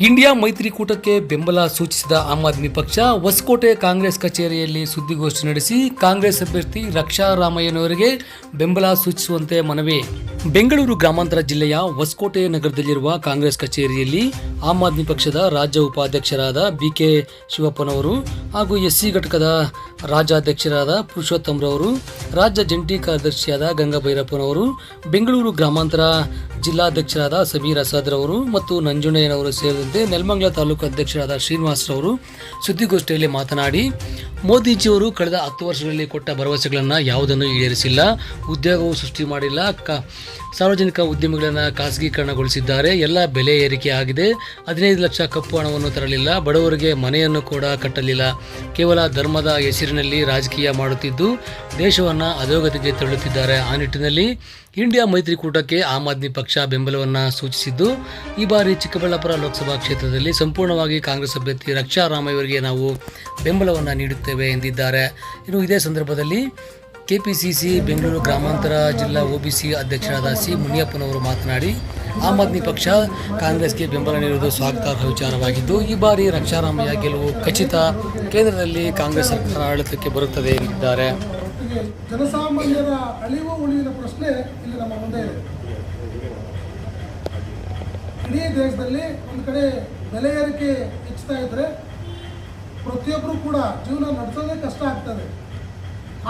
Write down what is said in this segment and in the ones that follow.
India ಮೈತ್ರಿಕೂಟಕ್ಕೆ ಬೆಂಬಲ ಸೂಚಿಸಿದ ಆಮ್ ಆದ್ಮಿ ಪಕ್ಷ ಹೊಸಕೋಟೆ ಕಾಂಗ್ರೆಸ್ ಕಚೇರಿಯಲ್ಲಿ ಸುದ್ದಿಗೋಷ್ಠಿ ನಡೆಸಿ ಕಾಂಗ್ರೆಸ್ ಅಭ್ಯರ್ಥಿ ರಕ್ಷಾ ರಾಮಯ್ಯನವರಿಗೆ ಬೆಂಬಲ ಸೂಚಿಸುವಂತೆ ಮನವಿ. ಬೆಂಗಳೂರು ಗ್ರಾಮಾಂತರ ಜಿಲ್ಲೆಯ ಹೊಸಕೋಟೆ ನಗರದಲ್ಲಿರುವ ಕಾಂಗ್ರೆಸ್ ಕಚೇರಿಯಲ್ಲಿ ಆಮ್ ಆದ್ಮಿ ಪಕ್ಷದ ರಾಜ್ಯ ಉಪಾಧ್ಯಕ್ಷರಾದ ಬಿಕೆ ಶಿವಪ್ಪನವರು ಹಾಗೂ ಎಸ್ಸಿ ಘಟಕದ ರಾಜ್ಯಾಧ್ಯಕ್ಷರಾದ ಪುರುಷೋತ್ತಮರವರು, ರಾಜ್ಯ ಜಂಟಿ ಕಾರ್ಯದರ್ಶಿಯಾದ ಗಂಗಾಭೈರಪ್ಪನವರು, ಬೆಂಗಳೂರು ಗ್ರಾಮಾಂತರ ಜಿಲ್ಲಾಧ್ಯಕ್ಷರಾದ ಸಮೀರ್ ಅಸಾದ್ರವರು ಮತ್ತು ನಂಜುಂಡಯ್ಯನವರು ಸೇರಿದಂತೆ ನೆಲಮಂಗಲ ತಾಲೂಕು ಅಧ್ಯಕ್ಷರಾದ ಶ್ರೀನಿವಾಸರವರು ಸುದ್ದಿಗೋಷ್ಠಿಯಲ್ಲಿ ಮಾತನಾಡಿ, ಮೋದಿಜಿಯವರು ಕಳೆದ ಹತ್ತು ವರ್ಷಗಳಲ್ಲಿ ಕೊಟ್ಟ ಭರವಸೆಗಳನ್ನು ಯಾವುದನ್ನು ಈಡೇರಿಸಿಲ್ಲ, ಉದ್ಯೋಗವು ಸೃಷ್ಟಿ ಮಾಡಿಲ್ಲ, ಕ ಸಾರ್ವಜನಿಕ ಉದ್ಯಮಿಗಳನ್ನು ಖಾಸಗೀಕರಣಗೊಳಿಸಿದ್ದಾರೆ. ಎಲ್ಲ ಬೆಲೆ ಏರಿಕೆ ಆಗಿದೆ. ಹದಿನೈದು ಲಕ್ಷ ಕಪ್ಪು ಹಣವನ್ನು ತರಲಿಲ್ಲ. ಬಡವರಿಗೆ ಮನೆಯನ್ನು ಕೂಡ ಕಟ್ಟಲಿಲ್ಲ. ಕೇವಲ ಧರ್ಮದ ಹೆಸರಿನಲ್ಲಿ ರಾಜಕೀಯ ಮಾಡುತ್ತಿದ್ದು, ದೇಶವನ್ನು ಅಧೋಗತಿಗೆ ತಳ್ಳುತ್ತಿದ್ದಾರೆ. ಆ ನಿಟ್ಟಿನಲ್ಲಿ ಇಂಡಿಯಾ ಮೈತ್ರಿಕೂಟಕ್ಕೆ ಆಮ್ ಆದ್ಮಿ ಪಕ್ಷ ಬೆಂಬಲವನ್ನು ಸೂಚಿಸಿದ್ದು, ಈ ಬಾರಿ ಚಿಕ್ಕಬಳ್ಳಾಪುರ ಲೋಕಸಭಾ ಕ್ಷೇತ್ರದಲ್ಲಿ ಸಂಪೂರ್ಣವಾಗಿ ಕಾಂಗ್ರೆಸ್ ಅಭ್ಯರ್ಥಿ ರಕ್ಷಾ ರಾಮಯ್ಯವರಿಗೆ ನಾವು ಬೆಂಬಲವನ್ನು ನೀಡುತ್ತೇವೆ ಎಂದಿದ್ದಾರೆ. ಇನ್ನು ಇದೇ ಸಂದರ್ಭದಲ್ಲಿ ಕೆಪಿಸಿಸಿ ಬೆಂಗಳೂರು ಗ್ರಾಮಾಂತರ ಜಿಲ್ಲಾ ಒಬಿಸಿ ಅಧ್ಯಕ್ಷರಾದ ಸಿ ಮುನಿಯಪ್ಪನವರು ಮಾತನಾಡಿ, ಆಮ್ ಆದ್ಮಿ ಪಕ್ಷ ಕಾಂಗ್ರೆಸ್ಗೆ ಬೆಂಬಲ ನೀಡುವುದು ಸ್ವಾಗತಾರ್ಹ ವಿಚಾರವಾಗಿದ್ದು, ಈ ಬಾರಿ ರಕ್ಷಾರಾಮಯ್ಯ ಗೆಲುವು ಖಚಿತ. ಕೇಂದ್ರದಲ್ಲಿ ಕಾಂಗ್ರೆಸ್ ಸರ್ಕಾರ ಆಡಳಿತಕ್ಕೆ ಬರುತ್ತದೆ ಎಂದಿದ್ದಾರೆ. ಜನಸಾಮಾನ್ಯರ ಅಳಿವು ಉಳಿವಿನ ಪ್ರಶ್ನೆ ಇಲ್ಲಿ ನಮ್ಮ ಮುಂದೆ ಇಡೀ ದೇಶದಲ್ಲಿ ಒಂದು ಕಡೆ ಬೆಲೆ ಏರಿಕೆ ಹೆಚ್ಚುತ್ತಾ ಪ್ರತಿಯೊಬ್ಬರು ಕೂಡ ಜೀವನ ನಡೆಸೋದೇ ಕಷ್ಟ ಆಗ್ತದೆ.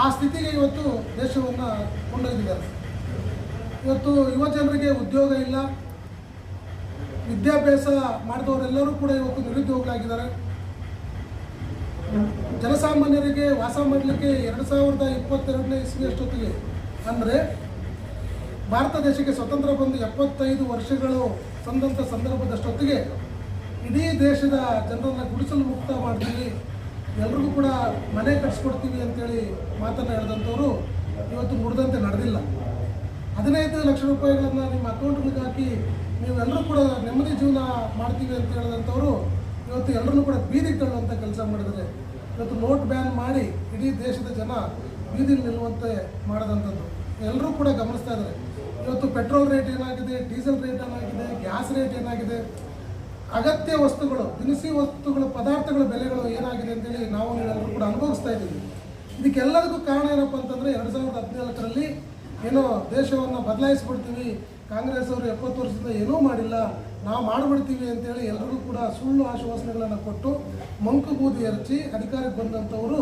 ಆ ಸ್ಥಿತಿಗೆ ಇವತ್ತು ದೇಶವನ್ನು ಕೊಂಡೊಯ್ದಿದ್ದಾರೆ. ಇವತ್ತು ಯುವ ಜನರಿಗೆ ಉದ್ಯೋಗ ಇಲ್ಲ. ವಿದ್ಯಾಭ್ಯಾಸ ಮಾಡಿದವರೆಲ್ಲರೂ ಕೂಡ ಇವತ್ತು ನಿರುದ್ಯೋಗಿಗಳಾಗಿದ್ದಾರೆ ಜನಸಾಮಾನ್ಯರಿಗೆ ವಾಸ ಮಾಡಲಿಕ್ಕೆ ಎರಡು ಸಾವಿರದ ಇಪ್ಪತ್ತೆರಡನೇ ಇಸ್ವಿಯಷ್ಟೊತ್ತಿಗೆ ಅಂದರೆ ಭಾರತ ದೇಶಕ್ಕೆ ಸ್ವತಂತ್ರ ಬಂದು ಎಪ್ಪತ್ತೈದು ವರ್ಷಗಳು ಸಂದಂಥ ಸಂದರ್ಭದಷ್ಟೊತ್ತಿಗೆ ಇಡೀ ದೇಶದ ಜನರನ್ನು ಗುಡಿಸಲು ಮುಕ್ತ ಮಾಡ್ತೀವಿ ಎಲ್ರಿಗೂ ಕೂಡ ಮನೆ ಕಟ್ಸ್ಕೊಡ್ತೀವಿ ಅಂತೇಳಿ ಮಾತನ್ನು ಹೇಳಿದಂಥವ್ರು ಇವತ್ತು ಮುಡ್ದಂತೆ ನಡೆದಿಲ್ಲ. ಹದಿನೈದು ಲಕ್ಷ ರೂಪಾಯಿಗಳನ್ನು ನಿಮ್ಮ ಅಕೌಂಟ್ಗಳಿಗೆ ಹಾಕಿ ನೀವೆಲ್ಲರೂ ಕೂಡ ನೆಮ್ಮದಿ ಜೀವನ ಮಾಡ್ತೀವಿ ಅಂತ ಹೇಳಿದಂಥವ್ರು ಇವತ್ತು ಎಲ್ಲರನ್ನೂ ಕೂಡ ಬೀದಿಗೆ ತಳ್ಳುವಂಥ ಕೆಲಸ ಮಾಡಿದರೆ ಇವತ್ತು ನೋಟ್ ಬ್ಯಾನ್ ಮಾಡಿ ಇಡೀ ದೇಶದ ಜನ ಬೀದಿಲಿ ನಿಲ್ಲುವಂತೆ ಮಾಡಿದಂಥದ್ದು. ಎಲ್ಲರೂ ಕೂಡ ಗಮನಿಸ್ತಾ ಇದ್ದಾರೆ. ಇವತ್ತು ಪೆಟ್ರೋಲ್ ರೇಟ್ ಏನಾಗಿದೆ, ಡೀಸೆಲ್ ರೇಟ್ ಏನಾಗಿದೆ, ಗ್ಯಾಸ್ ರೇಟ್ ಏನಾಗಿದೆ ಅಗತ್ಯ ವಸ್ತುಗಳು ದಿನಸಿ ವಸ್ತುಗಳು, ಪದಾರ್ಥಗಳ, ಬೆಲೆಗಳು ಏನಾಗಿದೆ ಅಂತೇಳಿ ನಾವು ನೀವೆಲ್ಲರೂ ಕೂಡ ಅನುಭವಿಸ್ತಾ ಇದ್ದೀವಿ. ಇದಕ್ಕೆಲ್ಲದಕ್ಕೂ ಕಾರಣ ಏನಪ್ಪ ಅಂತಂದರೆ ಎರಡು ಸಾವಿರದ ಹದಿನಾಲ್ಕರಲ್ಲಿ ಏನೋ ದೇಶವನ್ನು ಬದಲಾಯಿಸ್ಬಿಡ್ತೀವಿ, ಕಾಂಗ್ರೆಸ್ ಅವರು ಎಪ್ಪತ್ತು ವರ್ಷದಿಂದ ಏನೂ ಮಾಡಿಲ್ಲ, ನಾವು ಮಾಡಿಬಿಡ್ತೀವಿ ಅಂತೇಳಿ ಎಲ್ಲರಿಗೂ ಕೂಡ ಸುಳ್ಳು ಆಶ್ವಾಸನೆಗಳನ್ನು ಕೊಟ್ಟು ಮಂಕು ಬೂದಿ ಎರಚಿ ಅಧಿಕಾರಕ್ಕೆ ಬಂದಂಥವರು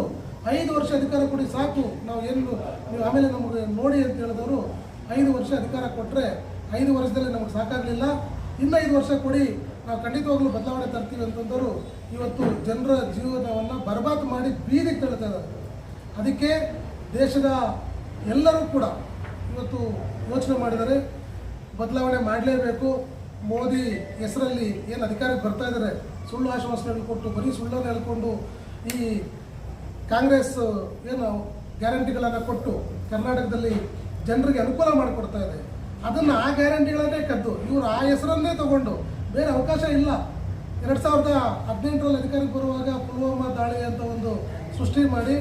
ಐದು ವರ್ಷ ಅಧಿಕಾರ ಕೊಡಿ ಸಾಕು, ನಾವು ಏನು ನೀವು ಆಮೇಲೆ ನಮಗೆ ನೋಡಿ ಅಂತ ಹೇಳಿದವರು ಐದು ವರ್ಷ ಅಧಿಕಾರ ಕೊಟ್ಟರೆ ಐದು ವರ್ಷದಲ್ಲಿ ನಮಗೆ ಸಾಕಾಗಲಿಲ್ಲ, ಇನ್ನೈದು ವರ್ಷ ಕೊಡಿ ನಾವು ಖಂಡಿತವಾಗ್ಲೂ ಬದಲಾವಣೆ ತರ್ತೀವಿ ಅಂತಂದವರು ಇವತ್ತು ಜನರ ಜೀವನವನ್ನು ಬರ್ಬಾದ್ ಮಾಡಿ ಬೀದಿಗೆ ತಳ್ತಾ ಇದ್ದಾರೆ. ಅದಕ್ಕೆ ದೇಶದ ಎಲ್ಲರೂ ಕೂಡ ಇವತ್ತು ಯೋಚನೆ ಮಾಡಿದರೆ ಬದಲಾವಣೆ ಮಾಡಲೇಬೇಕು. ಮೋದಿ ಹೆಸರಲ್ಲಿ ಏನು ಅಧಿಕಾರಕ್ಕೆ ಬರ್ತಾ ಇದ್ದಾರೆ, ಸುಳ್ಳು ಆಶ್ವಾಸನೆ ಹೇಳ್ಕೊಟ್ಟು, ಬರೀ ಸುಳ್ಳನ್ನು ಹೇಳ್ಕೊಂಡು ಈ ಕಾಂಗ್ರೆಸ್, ಏನು ಗ್ಯಾರಂಟಿಗಳನ್ನು ಕೊಟ್ಟು ಕರ್ನಾಟಕದಲ್ಲಿ ಜನರಿಗೆ ಅನುಕೂಲ ಮಾಡಿಕೊಡ್ತಾ ಇದೆ. ಅದನ್ನು ಆ ಗ್ಯಾರಂಟಿಗಳನ್ನೇ ಕದ್ದು, ಇವರು ಆ ಹೆಸರನ್ನೇ ತಗೊಂಡು ಬೇರೆ ಅವಕಾಶ ಇಲ್ಲ. ಎರಡು ಸಾವಿರದ ಹದಿನೆಂಟರಲ್ಲಿ ಅಧಿಕಾರಕ್ಕೆ ಬರುವಾಗ ಪುಲ್ವಾಮಾ ದಾಳಿ ಅಂತ ಒಂದು ಸೃಷ್ಟಿ ಮಾಡಿ,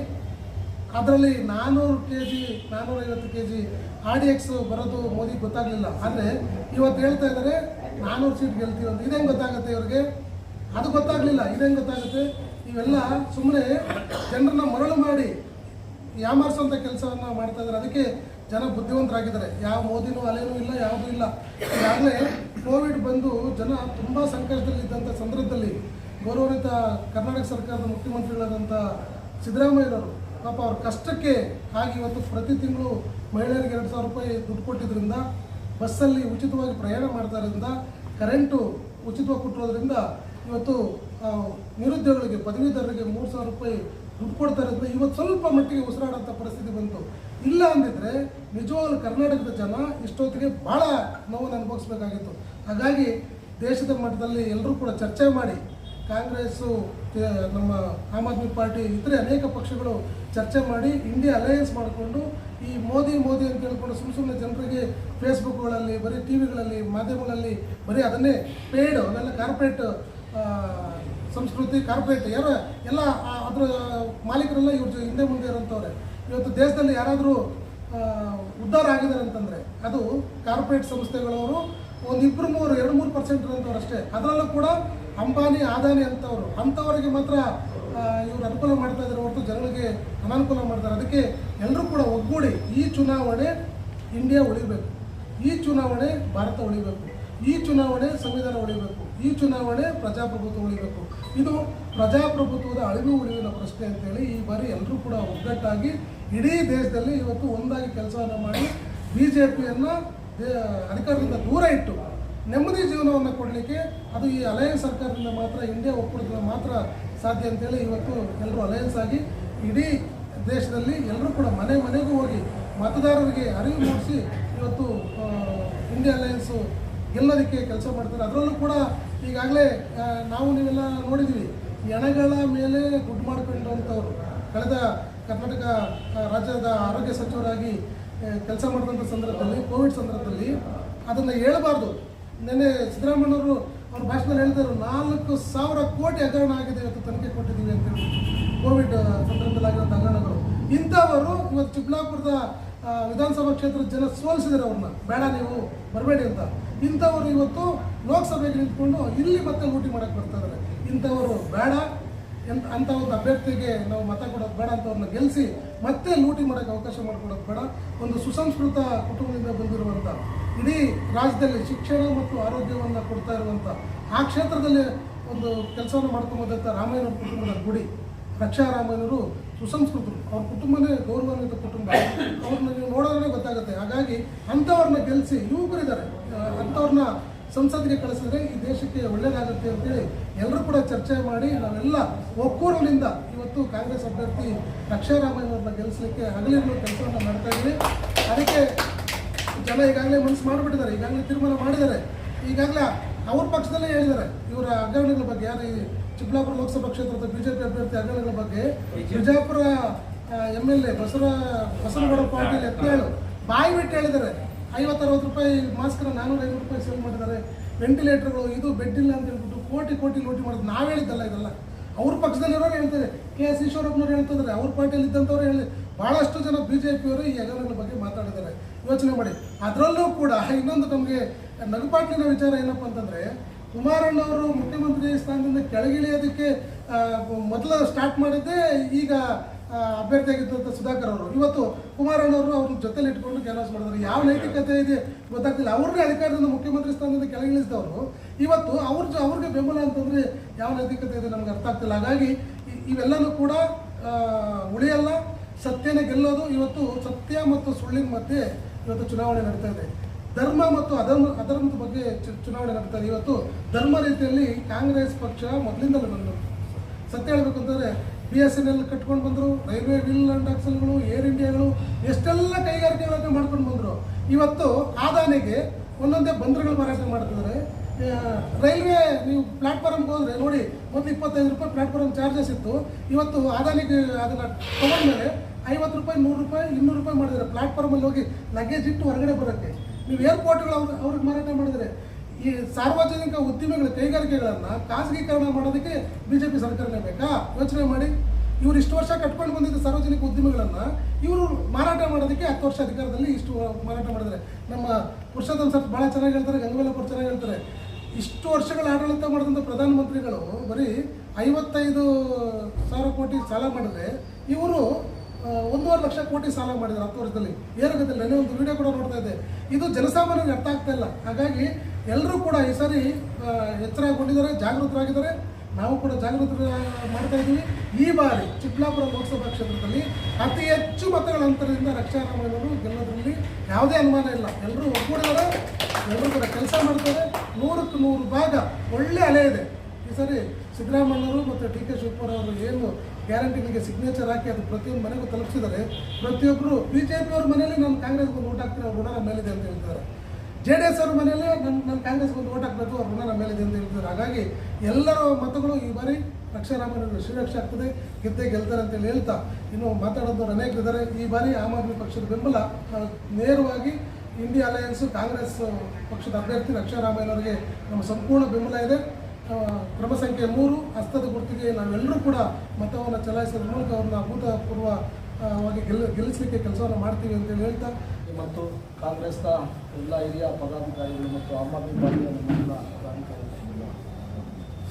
ಅದರಲ್ಲಿ ನಾನ್ನೂರು ಕೆ ಜಿ ನಾನ್ನೂರೈವತ್ತು ಕೆ ಜಿ ಆರ್ ಎಕ್ಸ್ ಬರೋದು ಮೋದಿ ಗೊತ್ತಾಗಲಿಲ್ಲ. ಆದರೆ ಇವತ್ತು ಹೇಳ್ತಾ ಇದ್ದಾರೆ ನಾನ್ನೂರು ಸೀಟ್ ಗೆಲ್ತೀವಿ ಅಂತ. ಇದೇನು ಗೊತ್ತಾಗುತ್ತೆ ಇವ್ರಿಗೆ? ಅದು ಗೊತ್ತಾಗಲಿಲ್ಲ. ಇದೇನು ಗೊತ್ತಾಗುತ್ತೆ? ಇವೆಲ್ಲ ಸುಮ್ಮನೆ ಜನರನ್ನ ಮರಳು ಮಾಡಿ ಯಾಮಾರಿಸುವಂಥ ಕೆಲಸವನ್ನು ಮಾಡ್ತಾ ಇದ್ದಾರೆ. ಅದಕ್ಕೆ ಜನ ಬುದ್ಧಿವಂತರಾಗಿದ್ದಾರೆ. ಯಾವ ಮೋದಿನೂ ಅಲೆನೂ ಇಲ್ಲ, ಯಾವುದೂ ಇಲ್ಲ. ಈಗಾಗಲೇ ಕೋವಿಡ್ ಬಂದು ಜನ ತುಂಬ ಸಂಕಷ್ಟದಲ್ಲಿದ್ದಂಥ ಸಂದರ್ಭದಲ್ಲಿ ಗೌರವಾನ್ವಿತ ಕರ್ನಾಟಕ ಸರ್ಕಾರದ ಮುಖ್ಯಮಂತ್ರಿಗಳಾದಂಥ ಸಿದ್ದರಾಮಯ್ಯನವರು ಪಾಪ ಅವ್ರ ಕಷ್ಟಕ್ಕೆ ಹಾಗೆ ಇವತ್ತು ಪ್ರತಿ ತಿಂಗಳು ಮಹಿಳೆಯರಿಗೆ ಎರಡು ಸಾವಿರ ರೂಪಾಯಿ ದುಡ್ಡು ಕೊಟ್ಟಿದ್ದರಿಂದ, ಬಸ್ಸಲ್ಲಿ ಉಚಿತವಾಗಿ ಪ್ರಯಾಣ ಮಾಡ್ತಾರಿಂದ ಕರೆಂಟು ಉಚಿತವಾಗಿ ಕೊಟ್ಟಿರೋದ್ರಿಂದ ಇವತ್ತು ನಿರುದ್ಯೋಗಿಗಳಿಗೆ, ಪದವೀಧರರಿಗೆ ಮೂರು ಸಾವಿರ ರೂಪಾಯಿ ದುಡ್ಡು ಕೊಡ್ತಾರೆ ಇವತ್ತು ಸ್ವಲ್ಪ ಮಟ್ಟಿಗೆ ಉಸಿರಾಡೋಂಥ ಪರಿಸ್ಥಿತಿ ಬಂತು. ಇಲ್ಲ ಅಂದಿದ್ರೆ ನಿಜವಾಗ್ಲೂ ಕರ್ನಾಟಕದ ಜನ ಇಷ್ಟೊತ್ತಿಗೆ ಭಾಳ ನೋವನ್ನು ಅನುಭವಿಸ್ಬೇಕಾಗಿತ್ತು. ಹಾಗಾಗಿ ದೇಶದ ಮಟ್ಟದಲ್ಲಿ ಎಲ್ಲರೂ ಕೂಡ ಚರ್ಚೆ ಮಾಡಿ, ಕಾಂಗ್ರೆಸ್ಸು ನಮ್ಮ ಆಮ್ ಆದ್ಮಿ ಪಾರ್ಟಿ, ಇತರೆ ಅನೇಕ ಪಕ್ಷಗಳು ಚರ್ಚೆ ಮಾಡಿ, ಇಂಡಿಯಾ ಅಲಯನ್ಸ್ ಮಾಡಿಕೊಂಡು, ಈ ಮೋದಿ ಮೋದಿ ಅಂತ ಹೇಳ್ಕೊಂಡು ಸುಮ್ಮ ಸುಮ್ಮನೆ ಜನರಿಗೆ ಫೇಸ್ಬುಕ್ಗಳಲ್ಲಿ, ಬರೀ ಟಿ ವಿಗಳಲ್ಲಿ, ಮಾಧ್ಯಮಗಳಲ್ಲಿ ಬರೀ ಅದನ್ನೇ ಪೇಯ್ಡ್, ಅವೆಲ್ಲ ಕಾರ್ಪೊರೇಟ್ ಸಂಸ್ಕೃತಿ, ಕಾರ್ಪೊರೇಟ್, ಯಾರು ಎಲ್ಲ ಅದ್ರ ಮಾಲೀಕರೆಲ್ಲ ಇವ್ರ ಹಿಂದೆ ಮುಂದೆ ಇರೋಂಥವ್ರೆ. ಇವತ್ತು ದೇಶದಲ್ಲಿ ಯಾರಾದರೂ ಉದ್ಧಾರ ಆಗಿದ್ದಾರೆ ಅಂತಂದರೆ, ಅದು ಕಾರ್ಪೊರೇಟ್ ಸಂಸ್ಥೆಗಳವರು ಒಂದು ಇಬ್ಬರು ಮೂರು, ಎರಡು ಮೂರು ಪರ್ಸೆಂಟ್ ಇರೋಂಥವ್ರು ಅಷ್ಟೇ. ಅದರಲ್ಲೂ ಕೂಡ ಅಂಬಾನಿ, ಆದಾನಿ ಅಂತವರು. ಅಂಥವರಿಗೆ ಮಾತ್ರ ಇವರು ಅನುಕೂಲ ಮಾಡ್ತಾ ಇದ್ದಾರೆ ಹೊರತು ಜನಗಳಿಗೆ ಅನಾನುಕೂಲ ಮಾಡ್ತಾರೆ. ಅದಕ್ಕೆ ಎಲ್ಲರೂ ಕೂಡ ಒಗ್ಗೂಡಿ ಈ ಚುನಾವಣೆ ಇಂಡಿಯಾ ಉಳಿಬೇಕು. ಈ ಚುನಾವಣೆ ಭಾರತ ಉಳಿಬೇಕು. ಈ ಚುನಾವಣೆ ಸಂವಿಧಾನ ಉಳಿಬೇಕು. ಈ ಚುನಾವಣೆ ಪ್ರಜಾಪ್ರಭುತ್ವ ಉಳಿಬೇಕು. ಇದು ಪ್ರಜಾಪ್ರಭುತ್ವದ ಅಳಿವು ಉಳಿವಿನ ಪ್ರಶ್ನೆ ಅಂತೇಳಿ ಈ ಬಾರಿ ಎಲ್ಲರೂ ಕೂಡ ಒಗ್ಗಟ್ಟಾಗಿ ಇಡೀ ದೇಶದಲ್ಲಿ ಇವತ್ತು ಒಂದಾಗಿ ಕೆಲಸವನ್ನು ಮಾಡಿ ಬಿ ಜೆ ಪಿಯನ್ನು ಅಧಿಕಾರದಿಂದ ದೂರ ಇಟ್ಟು ನೆಮ್ಮದಿ ಜೀವನವನ್ನು ಕೊಡಲಿಕ್ಕೆ ಅದು ಈ ಅಲಯನ್ಸ್ ಸರ್ಕಾರದಿಂದ ಮಾತ್ರ, ಇಂಡಿಯಾ ಒಕ್ಕೂಟದಿಂದ ಮಾತ್ರ ಸಾಧ್ಯ ಅಂತೇಳಿ ಇವತ್ತು ಎಲ್ಲರೂ ಅಲಯನ್ಸ್ ಆಗಿ ಇಡೀ ದೇಶದಲ್ಲಿ ಎಲ್ಲರೂ ಕೂಡ ಮನೆ ಮನೆಗೂ ಹೋಗಿ ಮತದಾರರಿಗೆ ಅರಿವು ಮೂಡಿಸಿ ಇವತ್ತು ಇಂಡಿಯಾ ಅಲಯನ್ಸು ಗೆಲ್ಲೋದಕ್ಕೆ ಕೆಲಸ ಮಾಡ್ತಾರೆ. ಅದರಲ್ಲೂ ಕೂಡ ಈಗಾಗಲೇ ನಾವು ನೀವೆಲ್ಲ ನೋಡಿದ್ದೀವಿ, ಎಣಗಳ ಮೇಲೆ ಗುಡ್ ಮಾಡ್ಕೊಂಡಂಥವ್ರು ಕಳೆದ ಕರ್ನಾಟಕ ರಾಜ್ಯದ ಆರೋಗ್ಯ ಸಚಿವರಾಗಿ ಕೆಲಸ ಮಾಡಿದಂಥ ಸಂದರ್ಭದಲ್ಲಿ, ಕೋವಿಡ್ ಸಂದರ್ಭದಲ್ಲಿ ಅದನ್ನು ಹೇಳಬಾರ್ದು. ನಿನ್ನೆ ಸಿದ್ದರಾಮಯ್ಯವರು ಅವ್ರ ಭಾಷಣದಲ್ಲಿ ಹೇಳಿದರು, ನಾಲ್ಕು ಸಾವಿರ ಕೋಟಿ ಹಗರಣ ಆಗಿದೆ, ಇವತ್ತು ತನಿಖೆ ಕೊಟ್ಟಿದ್ದೀವಿ ಅಂತ ಹೇಳಿ. ಕೋವಿಡ್ ಸಂದರ್ಭದಲ್ಲಿ ಆಗಿರೋಂಥ ಹಗರಣಗಳು. ಇಂಥವರು ಇವತ್ತು ಚಿಕ್ಕಬಳ್ಳಾಪುರದ ವಿಧಾನಸಭಾ ಕ್ಷೇತ್ರದ ಜನ ಸೋಲಿಸಿದ್ದಾರೆ ಅವ್ರನ್ನ. ಬೇಡ ನೀವು, ಬರಬೇಡಿ ಅಂತ. ಇಂಥವ್ರು ಇವತ್ತು ಲೋಕಸಭೆಗೆ ನಿಂತ್ಕೊಂಡು ಇಲ್ಲಿ ಮತ್ತೆ ಲೂಟಿ ಮಾಡಕ್ಕೆ ಬರ್ತಾ ಇಂಥವರು ಬೇಡ. ಎಂತ ಅಂಥ ಒಂದು ಅಭ್ಯರ್ಥಿಗೆ ನಾವು ಮತ ಕೊಡೋದು ಬೇಡ ಅಂತವ್ರನ್ನ ಗೆಲ್ಲಿಸಿ ಮತ್ತೆ ಲೂಟಿ ಮಾಡೋಕೆ ಅವಕಾಶ ಮಾಡಿಕೊಡೋದು ಬೇಡ. ಒಂದು ಸುಸಂಸ್ಕೃತ ಕುಟುಂಬದಿಂದ ಬಂದಿರುವಂಥ ಇಡೀ ರಾಜ್ಯದಲ್ಲಿ ಶಿಕ್ಷಣ ಮತ್ತು ಆರೋಗ್ಯವನ್ನು ಕೊಡ್ತಾ ಇರುವಂಥ ಆ ಕ್ಷೇತ್ರದಲ್ಲಿ ಒಂದು ಕೆಲಸವನ್ನು ಮಾಡ್ಕೊಂಬಂದಂಥ ರಾಮಾಯಣ ಕುಟುಂಬದ ಗುಡಿ ರಕ್ಷಾ ರಾಮಾಯಣರು ಸುಸಂಸ್ಕೃತರು. ಅವ್ರ ಕುಟುಂಬನೇ ಗೌರವಾನ್ವಿತ ಕುಟುಂಬ. ಅವ್ರನ್ನ ನೀವು ನೋಡೋದ್ರೆ ಗೊತ್ತಾಗುತ್ತೆ. ಹಾಗಾಗಿ ಅಂಥವ್ರನ್ನ ಗೆಲ್ಲಿಸಿ ಯುವಕರಿದ್ದಾರೆ ಅಂಥವ್ರನ್ನ ಸಂಸತ್ತಿಗೆ ಕಳಿಸಿದ್ರೆ ಈ ದೇಶಕ್ಕೆ ಒಳ್ಳೇದಾಗುತ್ತೆ ಅಂತೇಳಿ ಎಲ್ಲರೂ ಕೂಡ ಚರ್ಚೆ ಮಾಡಿ ನಾವೆಲ್ಲ ಒಕ್ಕೂರಿನಿಂದ ಇವತ್ತು ಕಾಂಗ್ರೆಸ್ ಅಭ್ಯರ್ಥಿ ರಕ್ಷಾರಾಮಯ್ಯನವ್ರನ್ನ ಗೆಲ್ಲಿಸಲಿಕ್ಕೆ ಹಗಲಿರುಳು ಕೆಲಸವನ್ನು ಮಾಡ್ತಾ ಇದ್ದೀವಿ. ಅದಕ್ಕೆ ಜನ ಈಗಾಗಲೇ ಮನಸ್ಸು ಮಾಡಿಬಿಟ್ಟಿದ್ದಾರೆ, ಈಗಾಗಲೇ ತೀರ್ಮಾನ ಮಾಡಿದ್ದಾರೆ. ಈಗಾಗಲೇ ಅವ್ರ ಪಕ್ಷದಲ್ಲೇ ಹೇಳಿದ್ದಾರೆ, ಇವರ ಹಗರಣಗಳ ಬಗ್ಗೆ, ಯಾರು ಈ ಚಿಕ್ಕಬಳ್ಳಾಪುರ ಲೋಕಸಭಾ ಕ್ಷೇತ್ರದ ಬಿಜೆಪಿ ಅಭ್ಯರ್ಥಿ ಹಗರಣಗಳ ಬಗ್ಗೆ. Bijapur M L A Basava Basanagouda Patil ಎತ್ತೇಳು ಬಾಯಿ ಬಿಟ್ಟು ಹೇಳಿದ್ದಾರೆ. ಐವತ್ತು ಅರವತ್ತು ರೂಪಾಯಿ ಮಾಸ್ಕ್ನ ಐನೂರು ರೂಪಾಯಿ ಸೇಲ್ ಮಾಡಿದ್ದಾರೆ. ವೆಂಟಿಲೇಟರ್ಗಳು ಇದು ಬೆಡ್ ಇಲ್ಲ ಅಂತ ಹೇಳ್ಬಿಟ್ಟು ಕೋಟಿ ಕೋಟಿ ಲೂಟಿ ಮಾಡೋದು ನಾವು ಹೇಳಿದ್ದಲ್ಲ ಇದೆಲ್ಲ. ಅವ್ರ ಪಕ್ಷದಲ್ಲಿರೋರು ಹೇಳ್ತಾರೆ. ಕೆ ಎಸ್ ಈಶ್ವರಪ್ಪನವ್ರು ಹೇಳ್ತಿದ್ದಾರೆ ಅವ್ರ ಪಾರ್ಟಿಯಲ್ಲಿ ಇದ್ದಂಥವ್ರು ಹೇಳಿ ಭಾಳಷ್ಟು ಜನ ಬಿ ಜೆ ಪಿಯವರು ಈ ಹಗರಣಗಳ ಬಗ್ಗೆ ಮಾತಾಡಿದ್ದಾರೆ. ಯೋಚನೆ ಮಾಡಿ. ಅದರಲ್ಲೂ ಕೂಡ ಇನ್ನೊಂದು ನಮಗೆ ನಗುಪಾಟ್ಲಿನ ವಿಚಾರ ಏನಪ್ಪ ಅಂತಂದರೆ ಕುಮಾರಣ್ಣವರು ಮುಖ್ಯಮಂತ್ರಿ ಸ್ಥಾನದಿಂದ ಕೆಳಗಿಳಿಯೋದಕ್ಕೆ ಮೊದಲು ಸ್ಟಾರ್ಟ್ ಮಾಡಿದ್ದೇ ಈಗ ಅಭ್ಯರ್ಥಿಯಾಗಿದ್ದಂಥ ಸುಧಾಕರ್ ಅವರು. ಇವತ್ತು ಕುಮಾರಣ್ಣವರು ಅವ್ರ ಜೊತೆಲಿ ಇಟ್ಕೊಂಡು ಕೆಲಸ ಮಾಡಿದ್ರು. ಯಾವ ನೈತಿಕತೆ ಇದೆ ಗೊತ್ತಾಗ್ತಿಲ್ಲ. ಅವ್ರಿಗೆ ಅಧಿಕಾರದಿಂದ ಮುಖ್ಯಮಂತ್ರಿ ಸ್ಥಾನದಿಂದ ಕೆಳಗಿಳಿಸಿದವರು. ಇವತ್ತು ಅವ್ರ ಅವ್ರಿಗೆ ಬೆಂಬಲ ಅಂತಂದರೆ ಯಾವ ನೈತಿಕತೆ ಇದೆ ನಮ್ಗೆ ಅರ್ಥ ಆಗ್ತಿಲ್ಲ. ಹಾಗಾಗಿ ಇವೆಲ್ಲನೂ ಕೂಡ ಉಳಿಯಲ್ಲ. ಸತ್ಯನ ಗೆಲ್ಲೋದು. ಇವತ್ತು ಸತ್ಯ ಮತ್ತು ಸುಳ್ಳಿನ ಮಧ್ಯೆ ಇವತ್ತು ಚುನಾವಣೆ ನಡೀತಾ ಇದೆ. ಧರ್ಮ ಮತ್ತು ಅಧರ್ಮ, ಅಧರ್ಮದ ಬಗ್ಗೆ ಚುನಾವಣೆ ನಡೀತಾ ಇದೆ. ಇವತ್ತು ಧರ್ಮ ರೀತಿಯಲ್ಲಿ ಕಾಂಗ್ರೆಸ್ ಪಕ್ಷ ಮೊದಲಿಂದಲೂ ಬಂದು ಸತ್ಯ ಹೇಳಬೇಕು ಅಂತಂದರೆ ಬಿ ಎಸ್ ಎನ್ ಎಲ್ ಕಟ್ಕೊಂಡು ಬಂದರು, ರೈಲ್ವೆ ವಿಲ್ ಅಂಡ್ ಆಕ್ಸಲ್ಗಳು, ಏರ್ ಇಂಡಿಯಾಗಳು, ಎಷ್ಟೆಲ್ಲ ಕೈಗಾರಿಕೆಗಳನ್ನು ಮಾಡ್ಕೊಂಡು ಬಂದರು. ಇವತ್ತು ಆದಾನಿಗೆ ಒಂದೊಂದೇ ಬಂದರುಗಳು ಮಾರಾಟ ಮಾಡ್ತಿದ್ದಾರೆ. ರೈಲ್ವೆ ನೀವು ಪ್ಲಾಟ್ಫಾರ್ಮ್ಗೆ ಹೋದರೆ ನೋಡಿ ಮೊದಲು ಇಪ್ಪತ್ತೈದು ರೂಪಾಯಿ ಪ್ಲಾಟ್ಫಾರ್ಮ್ ಚಾರ್ಜಸ್ ಇತ್ತು. ಇವತ್ತು ಆದಾನಿಗೆ ಅದನ್ನು ತೊಗೊಂಡ್ಮೇಲೆ ಐವತ್ತು ರೂಪಾಯಿ, ನೂರು ರೂಪಾಯಿ, ಇನ್ನೂರು ರೂಪಾಯಿ ಮಾಡಿದರೆ ಪ್ಲಾಟ್ಫಾರ್ಮಲ್ಲಿ ಹೋಗಿ ಲಗೇಜ್ ಇಟ್ಟು ಹೊರಗಡೆ ಬರೋಕ್ಕೆ. ನೀವು ಏರ್ಪೋರ್ಟ್ಗಳು ಅವ್ರು ಅವ್ರಿಗೆ ಮಾರಾಟ ಮಾಡಿದರೆ ಈ ಸಾರ್ವಜನಿಕ ಉದ್ದಿಮೆಗಳ ಕೈಗಾರಿಕೆಗಳನ್ನು ಖಾಸಗೀಕರಣ ಮಾಡೋದಕ್ಕೆ ಬಿ ಜೆ ಪಿ ಸರ್ಕಾರನೇ ಬೇಕಾ? ಯೋಚನೆ ಮಾಡಿ. ಇವರು ಇಷ್ಟು ವರ್ಷ ಕಟ್ಕೊಂಡು ಬಂದಿದ್ದ ಸಾರ್ವಜನಿಕ ಉದ್ದಿಮೆಗಳನ್ನು ಇವರು ಮಾರಾಟ ಮಾಡೋದಕ್ಕೆ ಹತ್ತು ವರ್ಷ ಅಧಿಕಾರದಲ್ಲಿ ಇಷ್ಟು ಮಾರಾಟ ಮಾಡಿದರೆ ನಮ್ಮ ಪುರುಷೋತ್ತಮ ಸರ್ ಭಾಳ ಚೆನ್ನಾಗಿ ಹೇಳ್ತಾರೆ ಗಂಗವೇಲಪ್ಪ ಚೆನ್ನಾಗಿ ಹೇಳ್ತಾರೆ. ಇಷ್ಟು ವರ್ಷಗಳ ಆಡಳಿತ ಮಾಡಿದಂಥ ಪ್ರಧಾನಮಂತ್ರಿಗಳು ಬರೀ ಐವತ್ತೈದು ಸಾವಿರ ಕೋಟಿ ಸಾಲ ಮಾಡಿದ್ರೆ ಇವರು ಒಂದೂವರೆ ಲಕ್ಷ ಕೋಟಿ ಸಾಲ ಮಾಡಿದ್ದಾರೆ ಹತ್ತು ವರ್ಷದಲ್ಲಿ. ಏನಾಗುತ್ತೆ? ನಾನೇ ಒಂದು ವಿಡಿಯೋ ಕೂಡ ನೋಡ್ತಾ ಇದ್ದೆ. ಇದು ಜನಸಾಮಾನ್ಯರಿಗೆ ಅರ್ಥ ಆಗ್ತಾ ಇಲ್ಲ. ಹಾಗಾಗಿ ಎಲ್ಲರೂ ಕೂಡ ಈ ಸಾರಿ ಎಚ್ಚರಗೊಂಡಿದ್ದಾರೆ, ಜಾಗೃತರಾಗಿದ್ದಾರೆ. ನಾವು ಕೂಡ ಜಾಗೃತ ಮಾಡ್ತಾ ಇದ್ದೀವಿ. ಈ ಬಾರಿ ಚಿಕ್ಕಬಳ್ಳಾಪುರ ಲೋಕಸಭಾ ಕ್ಷೇತ್ರದಲ್ಲಿ ಅತಿ ಹೆಚ್ಚು ಮತಗಳ ಅಂತರದಿಂದ ರಕ್ಷಾರಾಮಯ್ಯನವರು ಗೆಲ್ಲೋದ್ರಲ್ಲಿ ಯಾವುದೇ ಅನುಮಾನ ಇಲ್ಲ. ಎಲ್ಲರೂ ಒಗ್ಗೂಡಿದ್ದಾರೆ. ಎಲ್ಲರೂ ಕೂಡ ಕೆಲಸ ಮಾಡ್ತಾರೆ. ನೂರಕ್ಕೆ ನೂರು ಭಾಗ ಒಳ್ಳೆ ಅಲೆ ಇದೆ. ಈ ಸರಿ ಸಿದ್ದರಾಮಯ್ಯವರು ಮತ್ತು ಡಿ ಕೆ ಶಿವಕುಮಾರ್ ಅವರು ಏನು ಗ್ಯಾರಂಟಿಗಳಿಗೆ ಸಿಗ್ನೇಚರ್ ಹಾಕಿ ಅದು ಪ್ರತಿಯೊಂದು ಮನೆಗೂ ತಲುಪಿಸಿದರೆ ಪ್ರತಿಯೊಬ್ಬರು ಬಿ ಜೆ ಪಿಯವ್ರ ಮನೆಯಲ್ಲಿ ನಾನು ಕಾಂಗ್ರೆಸ್ಗೆ ಒಂದು ಓಟ್ ಹಾಕ್ತೀನಿ, ಅವ್ರ ಋಣ ಮೇಲಿದೆ ಅಂತ ಹೇಳ್ತಾರೆ. ಜೆ ಡಿ ಎಸ್ ಅವ್ರ ಮನೆಯಲ್ಲಿ ನನ್ನ ನನ್ನ ಕಾಂಗ್ರೆಸ್ಗೆ ಒಂದು ಓಟ್ ಹಾಕಬೇಕು, ಅವ್ರ ಋಣ ನಮ್ಮ ಮೇಲಿದೆ ಅಂತ ಹೇಳ್ತಾರೆ. ಹಾಗಾಗಿ ಎಲ್ಲರ ಮತಗಳು ಈ ಬಾರಿ ರಕ್ಷಾರಾಮಯ್ಯ ಶ್ರೀರಕ್ಷೆ ಆಗ್ತದೆ, ಗೆದ್ದೇ ಗೆಲ್ತಾರೆ ಅಂತೇಳಿ ಹೇಳ್ತಾ. ಇನ್ನು ಮಾತಾಡೋದವ್ರು ಅನೇಕರಿದ್ದಾರೆ ಈ ಬಾರಿ ಆಮ್ ಆದ್ಮಿ ಪಕ್ಷದ ಬೆಂಬಲ ನೇರವಾಗಿ ಇಂಡಿಯಾ ಅಲಯನ್ಸ್ ಕಾಂಗ್ರೆಸ್ ಪಕ್ಷದ ಅಭ್ಯರ್ಥಿ ರಕ್ಷಾರಾಮಯ್ಯನವರಿಗೆ ನಮ್ಮ ಸಂಪೂರ್ಣ ಬೆಂಬಲ ಇದೆ. ಕ್ರಮ ಸಂಖ್ಯೆ ಮೂರು, ಹಸ್ತದ ಗುರುತಿಗೆ ನಾವೆಲ್ಲರೂ ಕೂಡ ಮತವನ್ನು ಚಲಾಯಿಸೋದ್ರ ಮೂಲಕ ಅವ್ರನ್ನ ಅಭೂತಪೂರ್ವವಾಗಿ ಗೆಲ್ಲ ಗೆಲ್ಲಿಸಲಿಕ್ಕೆ ಕೆಲಸವನ್ನು ಮಾಡ್ತೀವಿ ಅಂತೇಳಿ ಹೇಳ್ತಾ. ಮತ್ತು ಕಾಂಗ್ರೆಸ್ನ ಎಲ್ಲ ಹಿರಿಯ ಪದಾಧಿಕಾರಿಗಳು ಮತ್ತು ಆಮ್ ಆದ್ಮಿ ಪಾರ್ಟಿಯ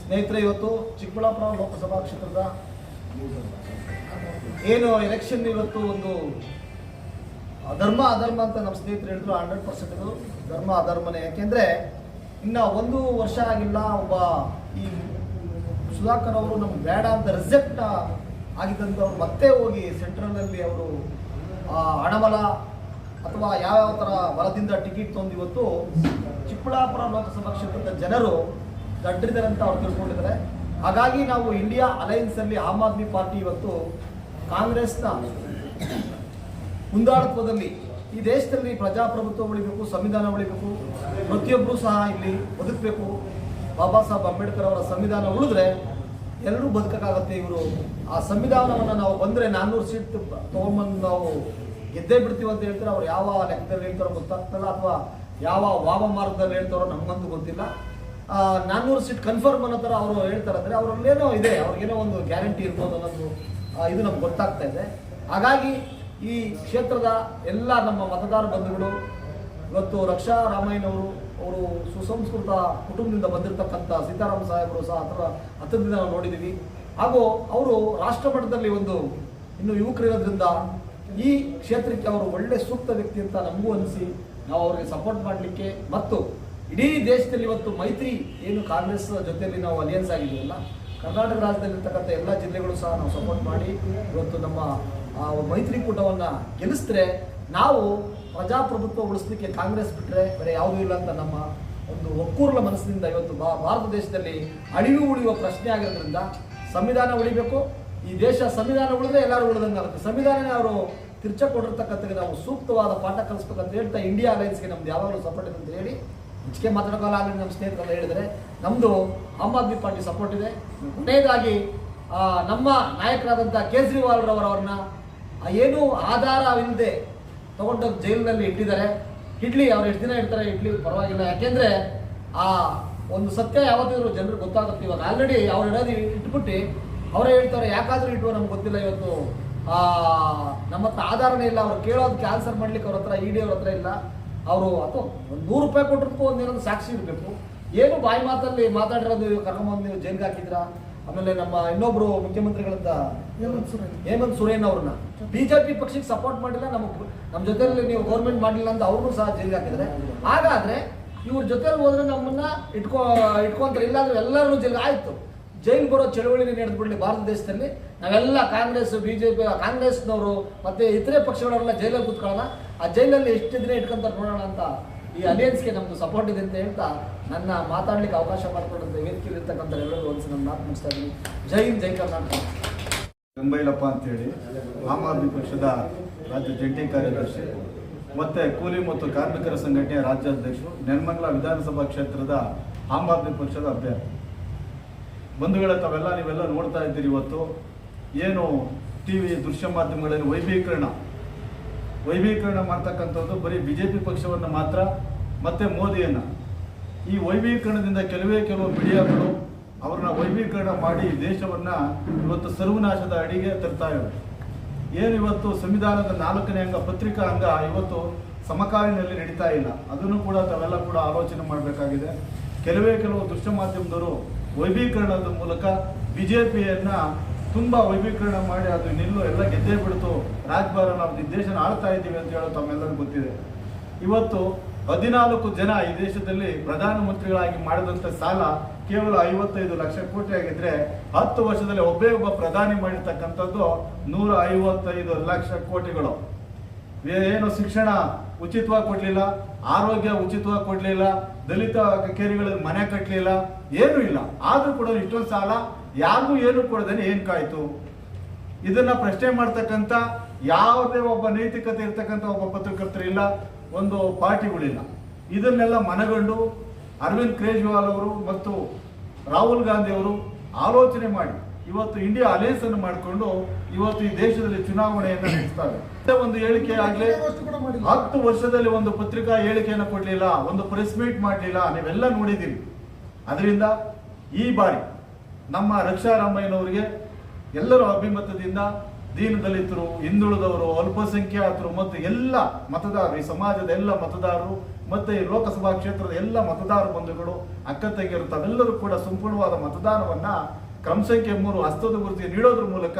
ಸ್ನೇಹಿತರೆ, ಇವತ್ತು ಚಿಕ್ಕಬಳ್ಳಾಪುರ ಲೋಕಸಭಾ ಕ್ಷೇತ್ರದ ಏನು ಎಲೆಕ್ಷನ್ ಇವತ್ತು ಒಂದು ಧರ್ಮ ಅಧರ್ಮ ಅಂತ ನಮ್ಮ ಸ್ನೇಹಿತರು ಹೇಳಿದ್ರು, ಹಂಡ್ರೆಡ್ ಪರ್ಸೆಂಟ್ ಧರ್ಮ ಅಧರ್ಮನೇ. ಯಾಕೆಂದ್ರೆ ಇನ್ನ ಒಂದು ವರ್ಷ ಆಗಿಲ್ಲ, ಒಬ್ಬ ಈ ಸುಧಾಕರ್ ಅವರು ನಮ್ಗೆ ಬೇಡ ಅಂತ ರಿಜೆಕ್ಟ್ ಆಗಿದ್ದಂಥವ್ರು ಮತ್ತೆ ಹೋಗಿ ಸೆಂಟ್ರಲ್ನಲ್ಲಿ ಅವರು ಹಣಬಲ ಅಥವಾ ಯಾವ್ಯಾವ ಥರ ಬಲದಿಂದ ಟಿಕೆಟ್ ತಂದು ಇವತ್ತು ಚಿಕ್ಕಬಳ್ಳಾಪುರ ಲೋಕಸಭಾ ಕ್ಷೇತ್ರದ ಜನರು ದಡ್ಡಿದ್ದಾರೆ ಅಂತ ಅವ್ರು ತಿಳ್ಕೊಂಡಿದ್ದಾರೆ. ಹಾಗಾಗಿ ನಾವು ಇಂಡಿಯಾ ಅಲೈನ್ಸಲ್ಲಿ ಅಲ್ಲಿ ಆಮ್ ಆದ್ಮಿ ಪಾರ್ಟಿ ಇವತ್ತು ಕಾಂಗ್ರೆಸ್ನ ಮುಂದಾಳತ್ವದಲ್ಲಿ ಈ ದೇಶದಲ್ಲಿ ಪ್ರಜಾಪ್ರಭುತ್ವ ಉಳಿಬೇಕು, ಸಂವಿಧಾನ ಉಳಿಬೇಕು ಪ್ರತಿಯೊಬ್ಬರೂ ಸಹ ಇಲ್ಲಿ ಬದುಕಬೇಕು. ಬಾಬಾ ಸಾಹೇಬ್ ಅಂಬೇಡ್ಕರ್ ಅವರ ಸಂವಿಧಾನ ಉಳಿದ್ರೆ ಎಲ್ಲರೂ ಬದುಕಕ್ಕಾಗತ್ತೆ ಇವರು. ಆ ಸಂವಿಧಾನವನ್ನು ನಾವು ಬಂದರೆ ನಾನ್ನೂರು ಸೀಟ್ ತೊಗೊಂಬಂದು ನಾವು ಗೆದ್ದೇ ಬಿಡ್ತೀವಿ ಅಂತ ಹೇಳ್ತಾರೆ. ಅವ್ರು ಯಾವ ಲೆಕ್ಕದಲ್ಲಿ ಹೇಳ್ತಾರೋ ಗೊತ್ತಾಗ್ತಲ್ಲ ಅಥವಾ ಯಾವ ವಾಮ ಮಾರ್ಗದಲ್ಲಿ ಹೇಳ್ತಾರೋ ನಮಗಂತೂ ಗೊತ್ತಿಲ್ಲ. ನಾನ್ನೂರು ಸೀಟ್ ಕನ್ಫರ್ಮ್ ಅನ್ನೋ ಥರ ಅವರು ಹೇಳ್ತಾರೆ ಅಂದರೆ ಅವರಲ್ಲೇನೋ ಇದೆ, ಅವ್ರಿಗೇನೋ ಒಂದು ಗ್ಯಾರಂಟಿ ಇರ್ಬೋದು ಅನ್ನೋದು ಇದು ನಮ್ಗೆ ಗೊತ್ತಾಗ್ತಾ ಇದೆ. ಹಾಗಾಗಿ ಈ ಕ್ಷೇತ್ರದ ಎಲ್ಲ ನಮ್ಮ ಮತದಾರ ಬಂಧುಗಳು, ಇವತ್ತು ರಕ್ಷಾ ರಾಮಯ್ಯನವರು ಅವರು ಸುಸಂಸ್ಕೃತ ಕುಟುಂಬದಿಂದ ಬಂದಿರತಕ್ಕಂಥ ಸೀತಾರಾಮ ಸಾಹೇಬರು ಸಹ ಹತ್ರ ಹತ್ತಿರದಿಂದ ನಾವು ನೋಡಿದ್ದೀವಿ. ಹಾಗೂ ಅವರು ರಾಷ್ಟ್ರ ಮಟ್ಟದಲ್ಲಿ ಒಂದು ಇನ್ನು ಯುವಕರಿರೋದ್ರಿಂದ ಈ ಕ್ಷೇತ್ರಕ್ಕೆ ಅವರು ಒಳ್ಳೆ ಸೂಕ್ತ ವ್ಯಕ್ತಿ ಅಂತ ನಮಗೂ ಅನಿಸಿ ನಾವು ಅವರಿಗೆ ಸಪೋರ್ಟ್ ಮಾಡಲಿಕ್ಕೆ ಮತ್ತು ಇಡೀ ದೇಶದಲ್ಲಿ ಇವತ್ತು ಮೈತ್ರಿ ಏನು ಕಾಂಗ್ರೆಸ್ ಜೊತೆಯಲ್ಲಿ ನಾವು ಅಲಿಯನ್ಸ್ ಆಗಿದ್ದೀವಲ್ಲ ಕರ್ನಾಟಕ ರಾಜ್ಯದಲ್ಲಿರ್ತಕ್ಕಂಥ ಎಲ್ಲ ಜಿಲ್ಲೆಗಳು ಸಹ ನಾವು ಸಪೋರ್ಟ್ ಮಾಡಿ ಇವತ್ತು ನಮ್ಮ ಮೈತ್ರಿಕೂಟವನ್ನು ಗೆಲ್ಲಿಸಿದ್ರೆ ನಾವು ಪ್ರಜಾಪ್ರಭುತ್ವ ಉಳಿಸ್ಲಿಕ್ಕೆ ಕಾಂಗ್ರೆಸ್ ಬಿಟ್ಟರೆ ಬೇರೆ ಯಾವುದೂ ಇಲ್ಲ ಅಂತ ನಮ್ಮ ಒಂದು ಒಕ್ಕೂರ್ಲ ಮನಸ್ಸಿನಿಂದ ಇವತ್ತು ಭಾರತ ದೇಶದಲ್ಲಿ ಅಳಿವು ಉಳಿಯುವ ಪ್ರಶ್ನೆ ಆಗಿರೋದ್ರಿಂದ ಸಂವಿಧಾನ ಉಳಿಬೇಕು. ಈ ದೇಶ ಸಂವಿಧಾನ ಉಳಿದ್ರೆ ಎಲ್ಲರೂ ಉಳಿದಂಗೆ ಆಗುತ್ತೆ. ಸಂವಿಧಾನನೇ ಅವರು ತಿರ್ಚ ಕೊಟ್ಟಿರ್ತಕ್ಕಂಥ ನಾವು ಸೂಕ್ತವಾದ ಪಾಠ ಕಲಿಸ್ಬೇಕಂತ ಹೇಳ್ತಾ ಇಂಡಿಯಾ ಅಲೈನ್ಸ್ಗೆ ನಮ್ದು ಯಾವಾಗಲೂ ಸಪೋರ್ಟ್ ಇದೆ ಅಂತ ಹೇಳಿ ಹೆಚ್ಚಿಗೆ ಮಾತಾಡೋಕ್ಕಲ್ಲ ಆಗಲಿ ನಮ್ಮ ಸ್ನೇಹಿತರೆಲ್ಲ ಹೇಳಿದರೆ ನಮ್ಮದು ಆಮ್ ಆದ್ಮಿ ಪಾರ್ಟಿ ಸಪೋರ್ಟ್ ಇದೆ. ಕೊನೆಯದಾಗಿ ನಮ್ಮ ನಾಯಕರಾದಂಥ ಕೇಜ್ರಿವಾಲ್ ರವರವ್ರನ್ನ ಏನು ಆಧಾರವಿಲ್ಲದೆ ತಗೊಂಡೋಗಿ ಜೈಲಿನಲ್ಲಿ ಇಟ್ಟಿದ್ದಾರೆ. ಇಡ್ಲಿ, ಅವ್ರು ಎಷ್ಟು ದಿನ ಇಡ್ತಾರೆ ಇಡ್ಲಿ ಪರವಾಗಿಲ್ಲ. ಯಾಕೆಂದರೆ, ಆ, ಒಂದು ಸತ್ಯ ಯಾವತ್ತಿದ್ರು ಜನರಿಗೆ ಗೊತ್ತಾಗುತ್ತೆ. ಇವಾಗ ಆಲ್ರೆಡಿ ಅವ್ರು ಇಡೋದು ಇಟ್ಬಿಟ್ಟು, ಅವರೇ ಹೇಳ್ತಾರೆ, ಯಾಕಾದರೂ ಇಟ್ಟು ನಮ್ಗೆ ಗೊತ್ತಿಲ್ಲ ಇವತ್ತು. ನಮ್ಮ ಹತ್ರ ಆಧಾರನೇ ಇಲ್ಲ, ಅವ್ರು ಕೇಳೋದು ಆನ್ಸರ್ ಮಾಡ್ಲಿಕ್ಕೆ ಅವ್ರ ಹತ್ರ ಇಡಿ ಅವ್ರ ಹತ್ರ ಇಲ್ಲ. ಅವರು ಅಥವಾ ಒಂದು ನೂರು ರೂಪಾಯಿ ಕೊಟ್ಟಿರ್ಕೋ ಒಂದೇನೊಂದು ಸಾಕ್ಷಿ ಇರಬೇಕು. ಏನು ಬಾಯಿ ಮಾತಲ್ಲಿ ಮಾತಾಡಿರೋದು ಕರ್ಕೊಂಬಂದು ನೀವು ಜೈಲ್ಗೆ ಹಾಕಿದ್ರಾ? ಆಮೇಲೆ ನಮ್ಮ ಇನ್ನೊಬ್ರು ಮುಖ್ಯಮಂತ್ರಿಗಳಂತ ಹೇಮಂತ್ ಸೊರೇನ್. ಅವ್ರನ್ನ. ಬಿಜೆಪಿ ಪಕ್ಷಕ್ಕೆ ಸಪೋರ್ಟ್ ಮಾಡಿಲ್ಲ ನಮಗೆ ನಮ್ಮ ಜೊತೆಯಲ್ಲಿ ನೀವು ಗೌರ್ಮೆಂಟ್ ಮಾಡಲಿಲ್ಲ ಅಂತ ಅವ್ರನ್ನೂ ಸಹ ಜೈಲ್ಗೆ ಹಾಕಿದ್ರೆ ಹಾಗಾದ್ರೆ ಇವ್ರ ಜೊತೆಲಿ ಹೋದ್ರೆ ನಮ್ಮನ್ನ ಇಟ್ಕೋ ಇಟ್ಕೊಂತಾರೆ ಇಲ್ಲಾಂದ್ರೆ ಎಲ್ಲರೂ ಜೈಲ್ಗೆ ಆಯ್ತು. ಜೈಲ್ ಬರೋ ಚಳವಳಿ ನಡೆದುಬಿಡಲಿ ಭಾರತ ದೇಶದಲ್ಲಿ. ನಾವೆಲ್ಲ ಕಾಂಗ್ರೆಸ್, ಬಿಜೆಪಿ, ಕಾಂಗ್ರೆಸ್ನವರು ಮತ್ತೆ ಇತರೆ ಪಕ್ಷಗಳವರೆಲ್ಲ ಜೈಲಲ್ಲಿ ಕೂತ್ಕೊಳ್ಳೋಣ. ಆ ಜೈಲಲ್ಲಿ ಎಷ್ಟು ದಿನ ಇಟ್ಕೊಂತಾರೆ ನೋಡೋಣ ಅಂತ ಈ ಅಲಿಯನ್ಸ್ಗೆ ನಮ್ದು ಸಪೋರ್ಟ್ ಇದೆ ಅಂತ ಹೇಳ್ತಾ ನನ್ನ ಮಾತಾಡ್ಲಿಕ್ಕೆ ಅವಕಾಶ ಮಾಡಿಕೊಡಂತ ವೇದಿಕೆಯಲ್ಲಿರ್ತಕ್ಕಂಥ ಎಲ್ಲರೂ ಒಂದು ನನ್ನ ಮಾತು ಮುಗಿಸ್ತಾ ಇದ್ದೀನಿ. ಜೈ ಹಿಂದ್, ಜೈ ಕರ್ನಾಟಕ. ಗಂಬೈಲಪ್ಪ ಅಂತೇಳಿ ಆಮ್ ಆದ್ಮಿ ಪಕ್ಷದ ರಾಜ್ಯ ಜಂಟಿ ಕಾರ್ಯದರ್ಶಿ, ಮತ್ತೆ ಕೂಲಿ ಮತ್ತು ಕಾರ್ಮಿಕರ ಸಂಘಟನೆಯ ರಾಜ್ಯಾಧ್ಯಕ್ಷರು ನೆನ್ಮಂಗಲ ವಿಧಾನಸಭಾ ಕ್ಷೇತ್ರದ ಆಮ್ ಆದ್ಮಿ ಪಕ್ಷದ ಅಭ್ಯರ್ಥಿ. ಬಂಧುಗಳೇ, ತಾವೆಲ್ಲ ನೀವೆಲ್ಲ ನೋಡ್ತಾ ಇದ್ದೀರಿ ಇವತ್ತು. ಏನು ಟಿ ವಿ, ದೃಶ್ಯ ಮಾಧ್ಯಮಗಳಲ್ಲಿ ವೈಭೀಕರಣ. ವೈಭೀಕರಣ ಮಾಡ್ತಕ್ಕಂಥದ್ದು ಬರೀ ಬಿ ಜೆ ಪಿ ಪಕ್ಷವನ್ನು ಮಾತ್ರ, ಮತ್ತೆ ಮೋದಿಯನ್ನು. ಈ ವೈಭೀಕರಣದಿಂದ ಕೆಲವೇ ಕೆಲವು ಮೀಡಿಯಾಗಳು ಅವ್ರನ್ನ ವೈಭೀಕರಣ ಮಾಡಿ ದೇಶವನ್ನ ಇವತ್ತು ಸರ್ವನಾಶದ ಅಡಿಗೆ ತರ್ತಾ ಇವೆ. ಏನು ಇವತ್ತು ಸಂವಿಧಾನದ ನಾಲ್ಕನೇ ಅಂಗ ಪತ್ರಿಕಾ ಅಂಗ ಇವತ್ತು ಸಮಕಾಲಿನಲ್ಲಿ ನಡೀತಾ ಇಲ್ಲ. ಅದನ್ನು ಕೂಡ ತಾವೆಲ್ಲ ಕೂಡ ಆಲೋಚನೆ ಮಾಡಬೇಕಾಗಿದೆ. ಕೆಲವೇ ಕೆಲವು ದೃಶ್ಯ ಮಾಧ್ಯಮದವರು ವೈಭೀಕರಣದ ಮೂಲಕ ಬಿಜೆಪಿಯನ್ನ ತುಂಬಾ ವೈಭೀಕರಣ ಮಾಡಿ ಅದು ನಿಲ್ಲು ಎಲ್ಲ ಗೆದ್ದೇ ಬಿಡ್ತು. ರಾಜ್ಭಾರ ನಾವು ಈ ಆಳ್ತಾ ಇದ್ದೀವಿ ಅಂತ ಹೇಳೋ ತಮ್ಮೆಲ್ಲರಿಗೂ ಗೊತ್ತಿದೆ. ಇವತ್ತು ಹದಿನಾಲ್ಕು ಜನ ಈ ದೇಶದಲ್ಲಿ ಪ್ರಧಾನಮಂತ್ರಿಗಳಾಗಿ ಮಾಡಿದಂಥ ಸಾಲ ಕೇವಲ ಐವತ್ತೈದು ಲಕ್ಷ ಕೋಟಿ ಆಗಿದ್ರೆ ಹತ್ತು ವರ್ಷದಲ್ಲಿ ಒಬ್ಬೇ ಒಬ್ಬ ಪ್ರಧಾನಿ ಮಾಡಿರ್ತಕ್ಕಂಥದ್ದು ನೂರ ಐವತ್ತೈದು ಲಕ್ಷ ಕೋಟಿಗಳು. ಏನು ಶಿಕ್ಷಣ ಉಚಿತವಾಗಿ ಕೊಡ್ಲಿಲ್ಲ, ಆರೋಗ್ಯ ಉಚಿತವಾಗಿ ಕೊಡ್ಲಿಲ್ಲ, ದಲಿತ ಕೇರಿಗಳಿಗೆ ಮನೆ ಕಟ್ಟಲಿಲ್ಲ ಏನೂ ಇಲ್ಲ. ಆದ್ರೂ ಕೂಡ ಇಷ್ಟೊಂದು ಸಾಲ, ಯಾರಿಗೂ ಏನು ಕೊಡದೇನೆ ಏನ್ ಕಾಯ್ತು? ಇದನ್ನ ಪ್ರಶ್ನೆ ಮಾಡ್ತಕ್ಕಂಥ ಯಾವುದೇ ಒಬ್ಬ ನೈತಿಕತೆ ಇರ್ತಕ್ಕಂಥ ಒಬ್ಬ ಪತ್ರಕರ್ತರು ಇಲ್ಲ, ಒಂದು ಪಾರ್ಟಿಗಳಿಲ್ಲ ಇದನ್ನೆಲ್ಲ ಮನಗಂಡು ಅರವಿಂದ್ ಕೇಜ್ರಿವಾಲ್ ಅವರು ಮತ್ತು ರಾಹುಲ್ ಗಾಂಧಿ ಅವರು ಆಲೋಚನೆ ಮಾಡಿ, ಇವತ್ತು ಇಂಡಿಯಾ ಅಲಯನ್ಸ್ ಅನ್ನು ಮಾಡಿಕೊಂಡು ಇವತ್ತು ಈ ದೇಶದಲ್ಲಿ ಚುನಾವಣೆಯನ್ನು ನಡೆಸ್ತಾರೆ. ಒಂದು ಹೇಳಿಕೆ ಆಗ್ಲಿ. ಹತ್ತು ವರ್ಷದಲ್ಲಿ ಒಂದು ಪತ್ರಿಕಾ ಹೇಳಿಕೆಯನ್ನು ಕೊಡ್ಲಿಲ್ಲ, ಒಂದು ಪ್ರೆಸ್ ಮೀಟ್ ಮಾಡಲಿಲ್ಲ, ನೀವೆಲ್ಲ ನೋಡಿದ್ದೀರಿ. ಅದರಿಂದ ಈ ಬಾರಿ ನಮ್ಮ ರಕ್ಷಾರಾಮಯ್ಯನವರಿಗೆ ಎಲ್ಲರೂ ಅಭಿಮತದಿಂದ ದೀನ ದಲಿತರು ಹಿಂದುಳಿದವರು, ಅಲ್ಪಸಂಖ್ಯಾತರು ಮತ್ತು ಎಲ್ಲ ಮತದಾರರು, ಈ ಸಮಾಜದ ಎಲ್ಲ ಮತದಾರರು ಮತ್ತೆ ಈ ಲೋಕಸಭಾ ಕ್ಷೇತ್ರದ ಎಲ್ಲ ಮತದಾರ ಬಂಧುಗಳು, ಅಕ್ಕ ತಂಗಿಯರು ತಾವೆಲ್ಲರೂ ಕೂಡ ಸಂಪೂರ್ಣವಾದ ಮತದಾನವನ್ನ ಕ್ರಮ ಸಂಖ್ಯೆ ಮೂರು ಹಸ್ತದ ಗುರುತಿಗೆ ನೀಡೋದ್ರ ಮೂಲಕ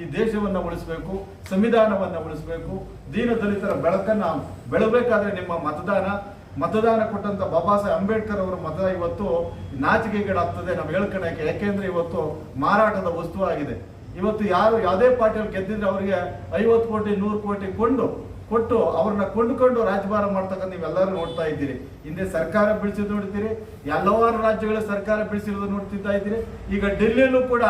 ಈ ದೇಶವನ್ನ ಉಳಿಸಬೇಕು, ಸಂವಿಧಾನವನ್ನ ಉಳಿಸಬೇಕು ದೀನ ದಲಿತರ ಬೆಳಕನ್ನ ಬೆಳಬೇಕಾದ್ರೆ ನಿಮ್ಮ ಮತದಾನ ಮತದಾನ ಕೊಟ್ಟಂತ ಬಾಬಾ ಸಾಹೇಬ್ ಅಂಬೇಡ್ಕರ್ ಅವರ ಮತ ಇವತ್ತು ನಾಚಿಕೆಗಳಾಗ್ತದೆ ನಾವು ಹೇಳ್ಕೊಳಕ್ಕೆ ಯಾಕೆಂದ್ರೆ ಇವತ್ತು ಮಾರಾಟದ ವಸ್ತು ಆಗಿದೆ. ಇವತ್ತು ಯಾರು ಯಾವುದೇ ಪಾರ್ಟಿಯಲ್ಲಿ ಗೆದ್ದಿದ್ರೆ ಅವರಿಗೆ ಐವತ್ತು ಕೋಟಿ, ನೂರು ಕೋಟಿ ಕೊಂಡು ಕೊಟ್ಟು ಅವ್ರನ್ನ ಕೊಂಡುಕೊಂಡು ರಾಜಭಾರ ಮಾಡ್ತಕ್ಕಂಥ ನೀವೆಲ್ಲರೂ ನೋಡ್ತಾ ಇದ್ದೀರಿ. ಹಿಂದೆ ಸರ್ಕಾರ ಬೀಳಿಸಿದ್ ನೋಡ್ತೀರಿ, ಹಲವಾರು ರಾಜ್ಯಗಳ ಸರ್ಕಾರ ಬೀಳಿಸಿರೋದು ನೋಡ್ತಿದ್ದ ಇದ್ದೀರಿ. ಈಗ ಡೆಲ್ಲಿಯಲ್ಲೂ ಕೂಡ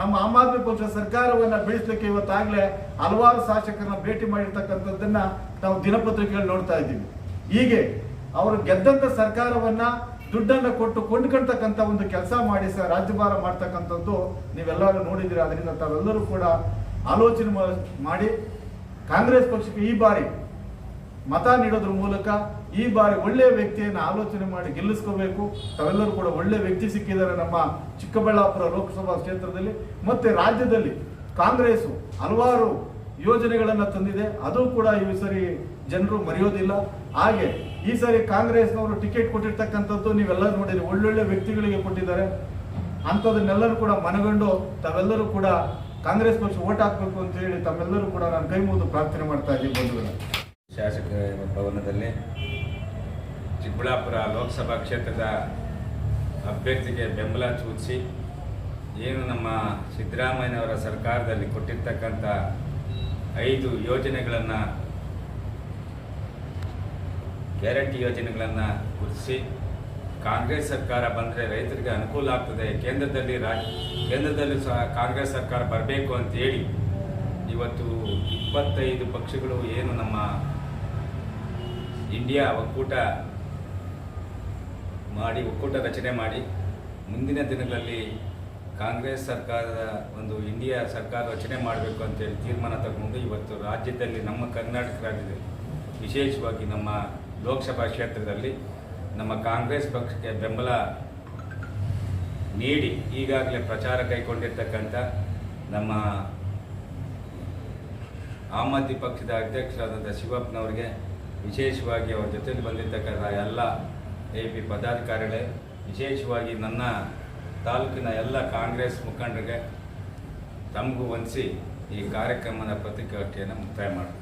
ನಮ್ಮ ಆಮ್ ಆದ್ಮಿ ಪಕ್ಷ ಸರ್ಕಾರವನ್ನ ಬೀಳಿಸ್ಲಿಕ್ಕೆ ಇವತ್ತಾಗಲೇ ಹಲವಾರು ಶಾಸಕರನ್ನ ಭೇಟಿ ಮಾಡಿರ್ತಕ್ಕಂಥದ್ದನ್ನು ನಾವು ದಿನಪತ್ರಿಕೆಗಳು ನೋಡ್ತಾ ಇದ್ದೀವಿ. ಹೀಗೆ ಅವರು ಗೆದ್ದಂತ ಸರ್ಕಾರವನ್ನ ದುಡ್ಡನ್ನ ಕೊಟ್ಟು ಕೊಂಡ್ಕೊಳ್ತಕ್ಕಂಥ ಒಂದು ಕೆಲಸ ಮಾಡಿ ಸಹ ರಾಜ್ಯಭಾರ ಮಾಡ್ತಕ್ಕಂಥದ್ದು ನೀವೆಲ್ಲರೂ ನೋಡಿದ್ದೀರಿ. ಅದರಿಂದ ತಾವೆಲ್ಲರೂ ಕೂಡ ಆಲೋಚನೆ ಮಾಡಿ ಕಾಂಗ್ರೆಸ್ ಪಕ್ಷಕ್ಕೆ ಈ ಬಾರಿ ಮತ ನೀಡೋದ್ರ ಮೂಲಕ ಈ ಬಾರಿ ಒಳ್ಳೆಯ ವ್ಯಕ್ತಿಯನ್ನು ಆಲೋಚನೆ ಮಾಡಿ ಗೆಲ್ಲಿಸ್ಕೋಬೇಕು. ತಾವೆಲ್ಲರೂ ಕೂಡ ಒಳ್ಳೆ ವ್ಯಕ್ತಿ ಸಿಕ್ಕಿದ್ದಾರೆ ನಮ್ಮ ಚಿಕ್ಕಬಳ್ಳಾಪುರ ಲೋಕಸಭಾ ಕ್ಷೇತ್ರದಲ್ಲಿ. ಮತ್ತೆ ರಾಜ್ಯದಲ್ಲಿ ಕಾಂಗ್ರೆಸ್ ಹಲವಾರು ಯೋಜನೆಗಳನ್ನು ತಂದಿದೆ. ಅದು ಕೂಡ ಈ ಸರಿ ಜನರು ಮರೆಯೋದಿಲ್ಲ. ಹಾಗೆ ಈ ಸಾರಿ ಕಾಂಗ್ರೆಸ್ನವರು ಟಿಕೆಟ್ ಕೊಟ್ಟಿರ್ತಕ್ಕಂಥದ್ದು ನೀವೆಲ್ಲ ನೋಡಿರಿ ಒಳ್ಳೊಳ್ಳೆ ವ್ಯಕ್ತಿಗಳಿಗೆ ಕೊಟ್ಟಿದ್ದಾರೆ. ಅಂಥದನ್ನೆಲ್ಲರೂ ಕೂಡ ಮನಗಂಡು ತಾವೆಲ್ಲರೂ ಕೂಡ ಕಾಂಗ್ರೆಸ್ ಪಕ್ಷ ಓಟ್ ಹಾಕಬೇಕು ಅಂತ ಹೇಳಿ ತಮ್ಮೆಲ್ಲರೂ ಕೂಡ ನಾನು ಕೈ ಮುಗಿದು ಪ್ರಾರ್ಥನೆ ಮಾಡ್ತಾ ಇದ್ದೀನಿ ಬಂಧುಗಳ. ಶಾಸಕ ಭವನದಲ್ಲಿ ಚಿಕ್ಕಬಳ್ಳಾಪುರ ಲೋಕಸಭಾ ಕ್ಷೇತ್ರದ ಅಭ್ಯರ್ಥಿಗೆ ಬೆಂಬಲ ಸೂಚಿಸಿ, ಏನು ನಮ್ಮ ಸಿದ್ದರಾಮಯ್ಯನವರ ಸರ್ಕಾರದಲ್ಲಿ ಕೊಟ್ಟಿರ್ತಕ್ಕಂಥ ಐದು ಯೋಜನೆಗಳನ್ನು ಗ್ಯಾರಂಟಿ ಯೋಜನೆಗಳನ್ನು ಗುರುತಿಸಿ ಕಾಂಗ್ರೆಸ್ ಸರ್ಕಾರ ಬಂದರೆ ರೈತರಿಗೆ ಅನುಕೂಲ ಆಗ್ತದೆ. ಕೇಂದ್ರದಲ್ಲಿ ರಾ, ಕೇಂದ್ರದಲ್ಲಿ ಸಹ ಕಾಂಗ್ರೆಸ್ ಸರ್ಕಾರ ಬರಬೇಕು ಅಂತ ಹೇಳಿ ಇವತ್ತು ಇಪ್ಪತ್ತೈದು ಪಕ್ಷಗಳು ಏನು ನಮ್ಮ ಇಂಡಿಯಾ ಒಕ್ಕೂಟ ಮಾಡಿ, ಒಕ್ಕೂಟ ರಚನೆ ಮಾಡಿ ಮುಂದಿನ ದಿನಗಳಲ್ಲಿ ಕಾಂಗ್ರೆಸ್ ಸರ್ಕಾರದ ಒಂದು ಇಂಡಿಯಾ ಸರ್ಕಾರ ರಚನೆ ಮಾಡಬೇಕು ಅಂತೇಳಿ ತೀರ್ಮಾನ ತಗೊಂಡು ಇವತ್ತು ರಾಜ್ಯದಲ್ಲಿ ನಮ್ಮ ಕರ್ನಾಟಕ ರಾಜ್ಯದಲ್ಲಿ ವಿಶೇಷವಾಗಿ ನಮ್ಮ ಲೋಕಸಭಾ ಕ್ಷೇತ್ರದಲ್ಲಿ ನಮ್ಮ ಕಾಂಗ್ರೆಸ್ ಪಕ್ಷಕ್ಕೆ ಬೆಂಬಲ ನೀಡಿ ಈಗಾಗಲೇ ಪ್ರಚಾರ ಕೈಗೊಂಡಿರ್ತಕ್ಕಂಥ ನಮ್ಮ ಆಮ್ ಆದ್ಮಿ ಪಕ್ಷದ ಅಧ್ಯಕ್ಷರಾದಂಥ ಶಿವಪ್ಪನವರಿಗೆ ವಿಶೇಷವಾಗಿ ಅವ್ರ ಜೊತೆಯಲ್ಲಿ ಬಂದಿರ್ತಕ್ಕಂಥ ಎಲ್ಲ ಎ ಪಿ ಪದಾಧಿಕಾರಿಗಳೇ, ವಿಶೇಷವಾಗಿ ನನ್ನ ತಾಲೂಕಿನ ಎಲ್ಲ ಕಾಂಗ್ರೆಸ್ ಮುಖಂಡರಿಗೆ ತಮಗೂ ವಂದಿಸಿ ಈ ಕಾರ್ಯಕ್ರಮದ ಪತ್ರಿಕಾಗೋಷ್ಠಿಯನ್ನು ಮುಕ್ತಾಯ ಮಾಡ್ತೀನಿ.